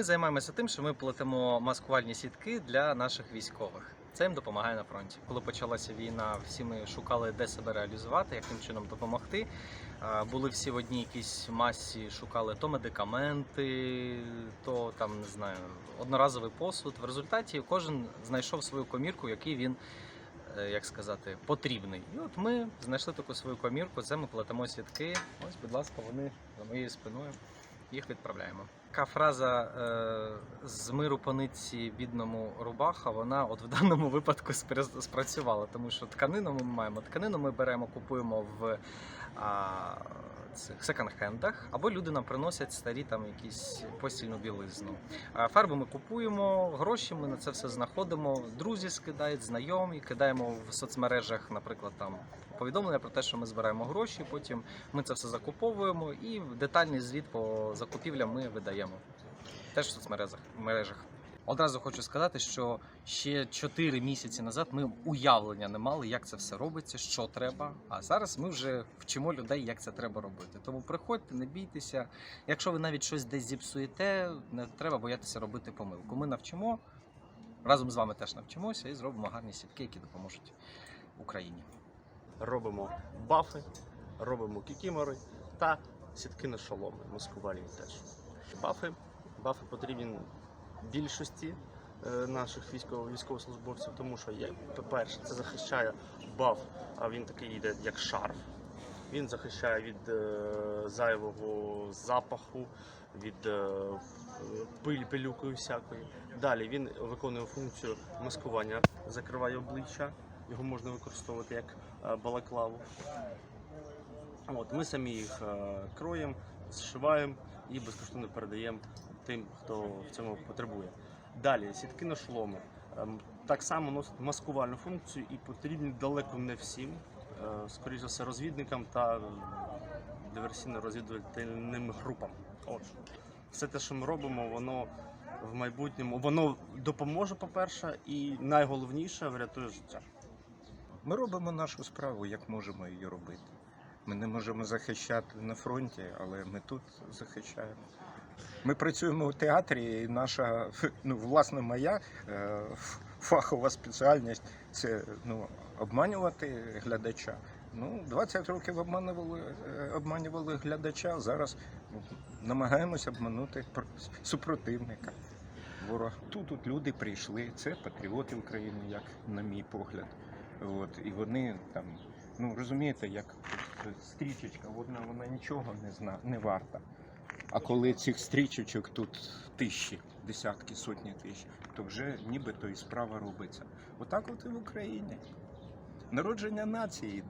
Ми займаємося тим, що ми плетемо маскувальні сітки для наших військових. Це їм допомагає на фронті. Коли почалася війна, всі ми шукали, де себе реалізувати, яким чином допомогти. Були всі в одній якійсь масі, шукали то медикаменти, то там не знаю, одноразовий посуд. В результаті кожен знайшов свою комірку, який він, е, як сказати, потрібний. І от ми знайшли таку свою комірку. Це ми плетемо сітки. Ось, будь ласка, вони за моєю спиною. Їх відправляємо. Така фраза е, з миру по нитці бідному рубаха, вона от в даному випадку спрацювала, тому що тканину ми маємо. Тканину ми беремо, купуємо в а, цих секонд-хендах, або люди нам приносять старі там якісь постільну білизну. А фарби ми купуємо, гроші ми на це все знаходимо. Друзі скидають, знайомі, кидаємо в соцмережах, наприклад, там повідомлення про те, що ми збираємо гроші. Потім ми це все закуповуємо і детальний звіт по закупівлям ми видаємо. Теж в соцмережах мережах. Одразу хочу сказати, що ще 4 місяці назад ми уявлення не мали, як це все робиться, що треба. А зараз ми вже вчимо людей, як це треба робити. Тому приходьте, не бійтеся. Якщо ви навіть щось десь зіпсуєте, не треба боятися робити помилку. Ми навчимо разом з вами теж навчимося і зробимо гарні сітки, які допоможуть Україні. Робимо бафи, робимо кікімори та сітки на шоломи, маскувальні теж. Бафи, бафи потрібні більшості е, наших військово- військовослужбовців, тому що по-перше, це захищає баф, а він такий йде як шарф. Він захищає від е, зайвого запаху, від е, пиль, пилюки всякої. Далі він виконує функцію маскування, закриває обличчя. Його можна використовувати як е, балаклаву. От, ми самі їх е, кроємо, зшиваємо і безкоштовно передаємо тим, хто в цьому потребує. Далі сітки на шоломи. Ем, Так само носять маскувальну функцію і потрібні далеко не всім, е, скоріш за все, розвідникам та диверсійно-розвідувальним групам. От. Все те, що ми робимо, воно в майбутньому воно допоможе, по-перше, і найголовніше врятує життя. Ми робимо нашу справу, як можемо її робити. Ми не можемо захищати на фронті, але ми тут захищаємо. Ми працюємо у театрі, і наша, ну, власне, моя е, фахова спеціальність це ну, обманювати глядача. Ну, 20 років обманювали, е, обманювали глядача, зараз ну, намагаємося обманути пр- супротивника. Ворог. Тут, тут люди прийшли, це патріоти України, як на мій погляд. От, і вони там, ну розумієте, як стрічечка, одна вона нічого не зна, не варта. А коли цих стрічечок тут тисячі, десятки, сотні тисяч, то вже нібито і справа робиться. Отак от і в Україні. Народження нації йде.